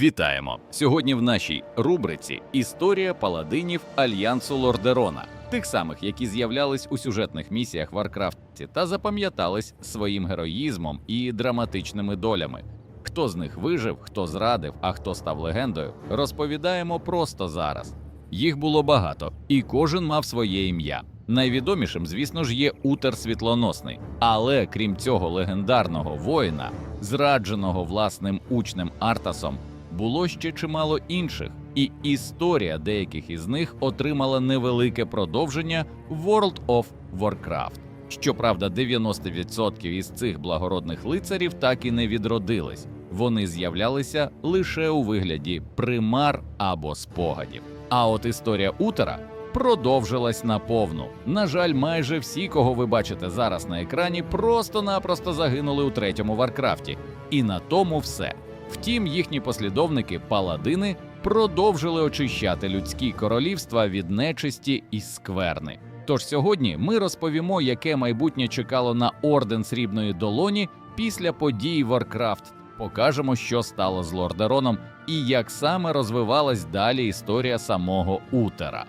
Вітаємо! Сьогодні в нашій рубриці Історія паладинів Альянсу Лордерона, тих самих, які з'являлись у сюжетних місіях Варкрафті та запам'ятались своїм героїзмом і драматичними долями. Хто з них вижив, хто зрадив, а хто став легендою, розповідаємо просто зараз. Їх було багато, і кожен мав своє ім'я. Найвідомішим, звісно ж, є Утер Світлоносний. Але крім цього легендарного воїна, зрадженого власним учнем Артасом, було ще чимало інших, і історія деяких із них отримала невелике продовження World of Warcraft. Щоправда, 90% із цих благородних лицарів так і не відродились. Вони з'являлися лише у вигляді примар або спогадів. А от історія Утера продовжилась наповну. На жаль, майже всі, кого ви бачите зараз на екрані, просто-напросто загинули у третьому Варкрафті. І на тому все. Втім, їхні послідовники паладини продовжили очищати людські королівства від нечисті і скверни. Тож сьогодні ми розповімо, яке майбутнє чекало на орден срібної долоні після подій Warcraft. Покажемо, що стало з Лордероном і як саме розвивалась далі історія самого Утера.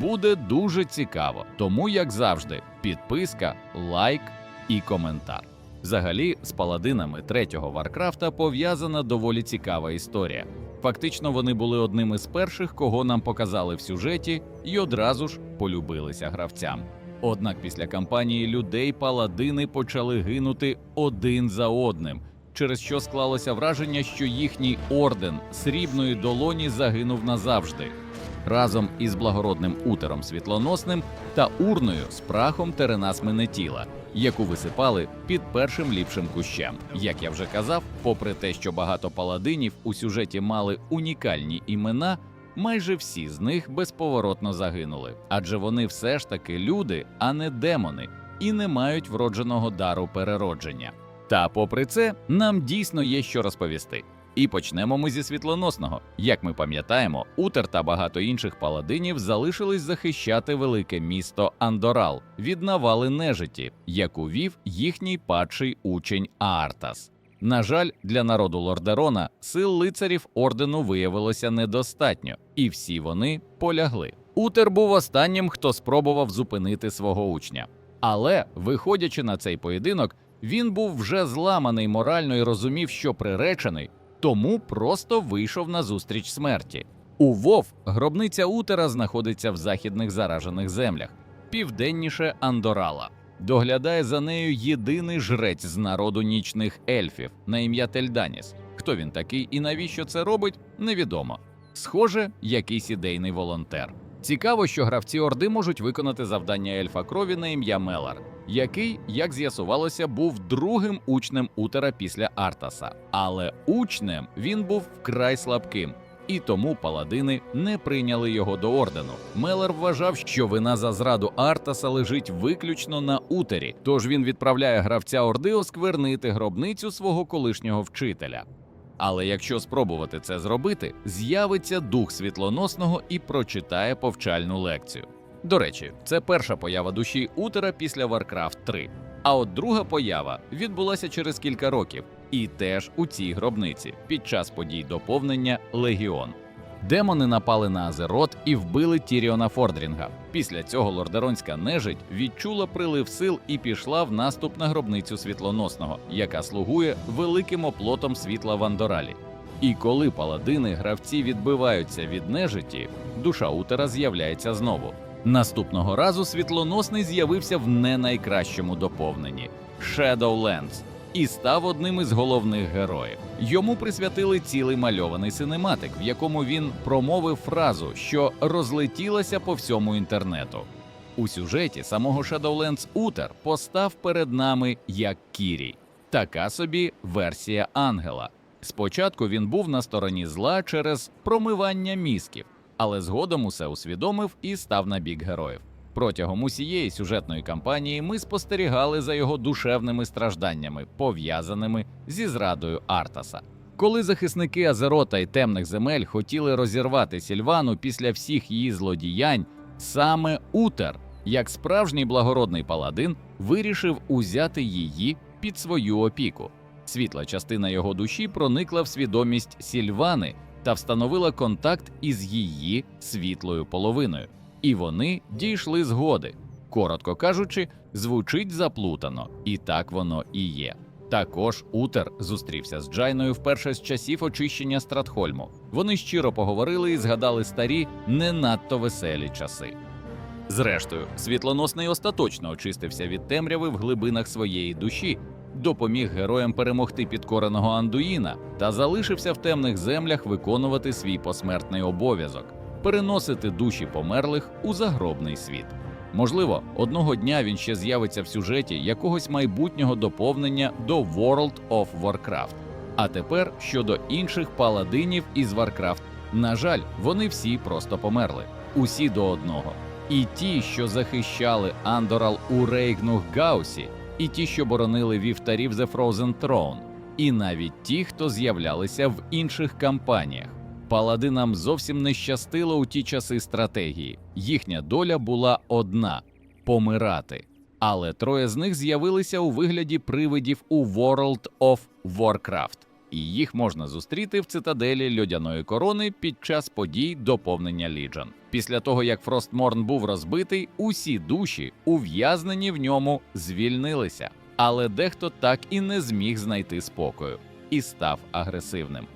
Буде дуже цікаво, тому, як завжди, підписка, лайк і коментар. Взагалі, з паладинами третього Варкрафта пов'язана доволі цікава історія. Фактично, вони були одним із перших, кого нам показали в сюжеті, і одразу ж полюбилися гравцям. Однак після кампанії людей паладини почали гинути один за одним, через що склалося враження, що їхній орден срібної долоні загинув назавжди. Разом із благородним утером світлоносним та урною з прахом теренас Менетіла, яку висипали під першим ліпшим кущем. Як я вже казав, попри те, що багато паладинів у сюжеті мали унікальні імена, майже всі з них безповоротно загинули, адже вони все ж таки люди, а не демони, і не мають вродженого дару переродження. Та попри це, нам дійсно є що розповісти. І почнемо ми зі світлоносного. Як ми пам'ятаємо, Утер та багато інших паладинів залишились захищати велике місто Андорал від навали нежиті, яку вів їхній падший учень Аартас. На жаль, для народу Лордерона сил лицарів ордену виявилося недостатньо, і всі вони полягли. Утер був останнім, хто спробував зупинити свого учня. Але, виходячи на цей поєдинок, він був вже зламаний морально і розумів, що приречений, тому просто вийшов на зустріч смерті. У Вов гробниця Утера знаходиться в західних заражених землях, південніше Андорала. Доглядає за нею єдиний жрець з народу нічних ельфів на ім'я Тельданіс. Хто він такий і навіщо це робить, невідомо. Схоже, якийсь ідейний волонтер. Цікаво, що гравці Орди можуть виконати завдання ельфа крові на ім'я Мелар, який, як з'ясувалося, був другим учнем Утера після Артаса. Але учнем він був вкрай слабким, і тому паладини не прийняли його до ордену. Мелар вважав, що вина за зраду Артаса лежить виключно на Утері, тож він відправляє гравця Орди осквернити гробницю свого колишнього вчителя. Але якщо спробувати це зробити, з'явиться дух світлоносного і прочитає повчальну лекцію. До речі, це перша поява душі Утера після Warcraft 3. А от друга поява відбулася через кілька років, і теж у цій гробниці під час подій доповнення Легіон. Демони напали на Азерот і вбили Тіріона Фордрінга. Після цього лордеронська нежить відчула прилив сил і пішла в наступ на гробницю світлоносного, яка слугує великим оплотом світла в Андоралі. І коли паладини гравці відбиваються від нежиті, душа Утера з'являється знову. Наступного разу світлоносний з'явився в не найкращому доповненні Shadowlands і став одним із головних героїв. Йому присвятили цілий мальований синематик, в якому він промовив фразу, що розлетілася по всьому інтернету. У сюжеті самого Shadowlands Утер постав перед нами як Кірій, така собі версія ангела. Спочатку він був на стороні зла через промивання мізків, але згодом усе усвідомив і став на бік героїв. Протягом усієї сюжетної кампанії ми спостерігали за його душевними стражданнями, пов'язаними зі зрадою Артаса. Коли захисники Азерота і темних земель хотіли розірвати Сільвану після всіх її злодіянь, саме Утер, як справжній благородний паладин, вирішив узяти її під свою опіку. Світла частина його душі проникла в свідомість Сільвани та встановила контакт із її світлою половиною. І вони дійшли згоди. Коротко кажучи, звучить заплутано, і так воно і є. Також Утер зустрівся з Джайною вперше з часів очищення Стратхольму. Вони щиро поговорили і згадали старі, не надто веселі часи. Зрештою, світлоносний остаточно очистився від темряви в глибинах своєї душі, допоміг героям перемогти підкореного Андуїна та залишився в темних землях виконувати свій посмертний обов'язок переносити душі померлих у загробний світ. Можливо, одного дня він ще з'явиться в сюжеті якогось майбутнього доповнення до World of Warcraft. А тепер щодо інших паладинів із Warcraft. На жаль, вони всі просто померли, усі до одного. І ті, що захищали Андорал у Рейгнух Гаусі, і ті, що боронили вівтарів The Frozen Throne, і навіть ті, хто з'являлися в інших кампаніях. Паладинам зовсім не щастило у ті часи стратегії. Їхня доля була одна помирати. Але троє з них з'явилися у вигляді привидів у World of Warcraft, і їх можна зустріти в цитаделі льодяної корони під час подій доповнення Legion. Після того як Фростморн був розбитий, усі душі, ув'язнені в ньому, звільнилися, але дехто так і не зміг знайти спокою і став агресивним.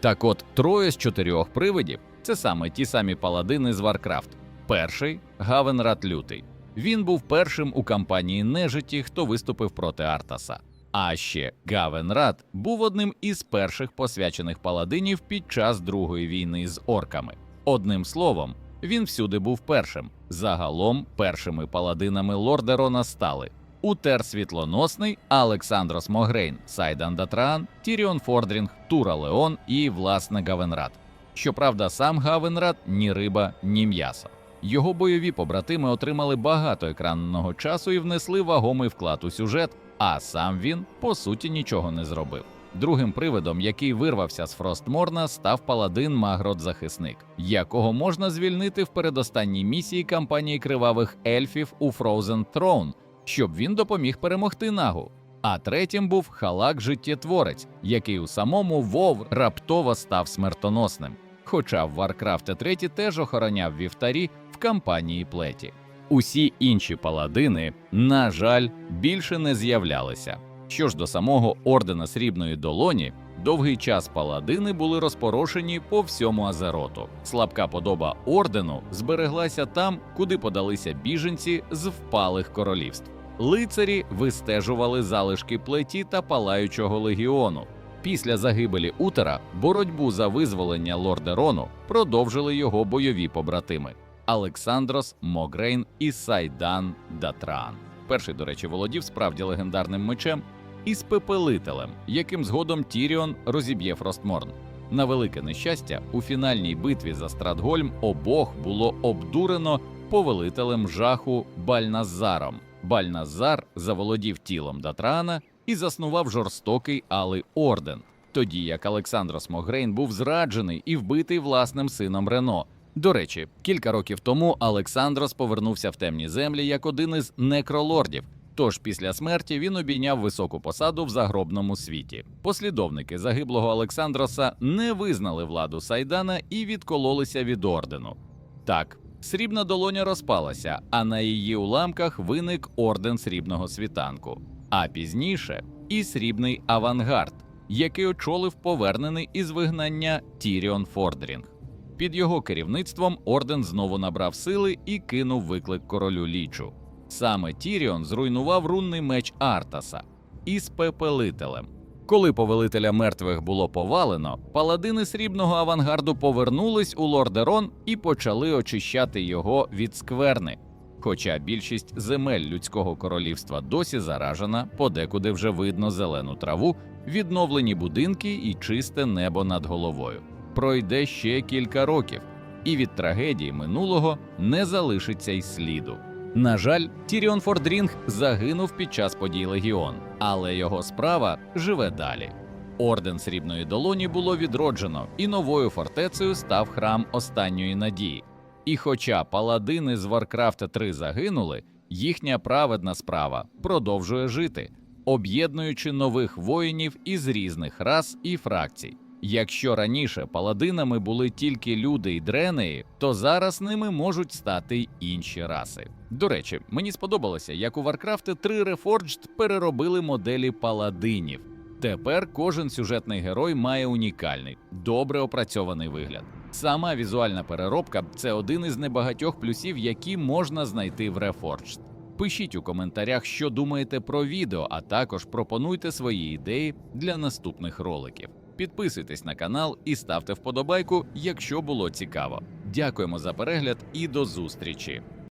Так от троє з чотирьох привидів це саме ті самі паладини з Варкрафт. Перший Гавенрат Лютий. Він був першим у кампанії нежиті, хто виступив проти Артаса. А ще Гавенрат був одним із перших посвячених паладинів під час Другої війни з орками. Одним словом, він всюди був першим. Загалом першими паладинами Лордерона стали Утер Світлоносний, Олександрос Могрейн, Сайдан Датран, Тіріон Фордрінг, Тура Леон і власне Гавенрат. Щоправда, сам Гавенрат ні риба, ні м'ясо. Його бойові побратими отримали багато екранного часу і внесли вагомий вклад у сюжет, а сам він по суті нічого не зробив. Другим привидом, який вирвався з Фростморна, став паладин Магрот Захисник, якого можна звільнити в передостанній місії кампанії кривавих ельфів у Frozen Throne, щоб він допоміг перемогти нагу. А третім був Халак Життєтворець, який у самому Вов раптово став смертоносним. Хоча в Warcraft 3 теж охороняв вівтарі в кампанії плеті. Усі інші паладини, на жаль, більше не з'являлися. Що ж до самого ордена срібної долоні, довгий час паладини були розпорошені по всьому Азероту. Слабка подоба ордену збереглася там, куди подалися біженці з впалих королівств. Лицарі вистежували залишки плеті та палаючого легіону. Після загибелі Утера боротьбу за визволення Лордерону продовжили його бойові побратими Олександрос, Могрейн і Сайдан Датран. Перший, до речі, володів справді легендарним мечем і спепелителем, яким згодом Тіріон розіб'є Фростморн. На велике нещастя, у фінальній битві за Стратгольм обох було обдурено повелителем жаху Бальназаром. Бальназар заволодів тілом Датрана і заснував жорстокий Алий орден, тоді як Олександрос Могрейн був зраджений і вбитий власним сином Рено. До речі, кілька років тому Олександрос повернувся в темні землі як один із некролордів. Тож після смерті він обійняв високу посаду в загробному світі. Послідовники загиблого Олександроса не визнали владу Сайдана і відкололися від ордену. Так, срібна долоня розпалася, а на її уламках виник орден срібного світанку. А пізніше і срібний авангард, який очолив повернений із вигнання Тіріон Фордрінг. Під його керівництвом орден знову набрав сили і кинув виклик королю лічу. Саме Тіріон зруйнував рунний меч Артаса із пепелителем. Коли повелителя мертвих було повалено, паладини срібного авангарду повернулись у Лордерон і почали очищати його від скверни. Хоча більшість земель людського королівства досі заражена, подекуди вже видно зелену траву, відновлені будинки і чисте небо над головою. Пройде ще кілька років, і від трагедії минулого не залишиться й сліду. На жаль, Тіріон Фордрінг загинув під час подій Легіон, але його справа живе далі. Орден Срібної долоні було відроджено, і новою фортецею став храм останньої надії. І хоча паладини з Warcraft 3 загинули, їхня праведна справа продовжує жити, об'єднуючи нових воїнів із різних рас і фракцій. Якщо раніше паладинами були тільки люди й дренеї, то зараз ними можуть стати інші раси. До речі, мені сподобалося, як у Warcraft 3 Reforged переробили моделі паладинів. Тепер кожен сюжетний герой має унікальний, добре опрацьований вигляд. Сама візуальна переробка це один із небагатьох плюсів, які можна знайти в Reforged. Пишіть у коментарях, що думаєте про відео, а також пропонуйте свої ідеї для наступних роликів. Підписуйтесь на канал і ставте вподобайку, якщо було цікаво. Дякуємо за перегляд і до зустрічі!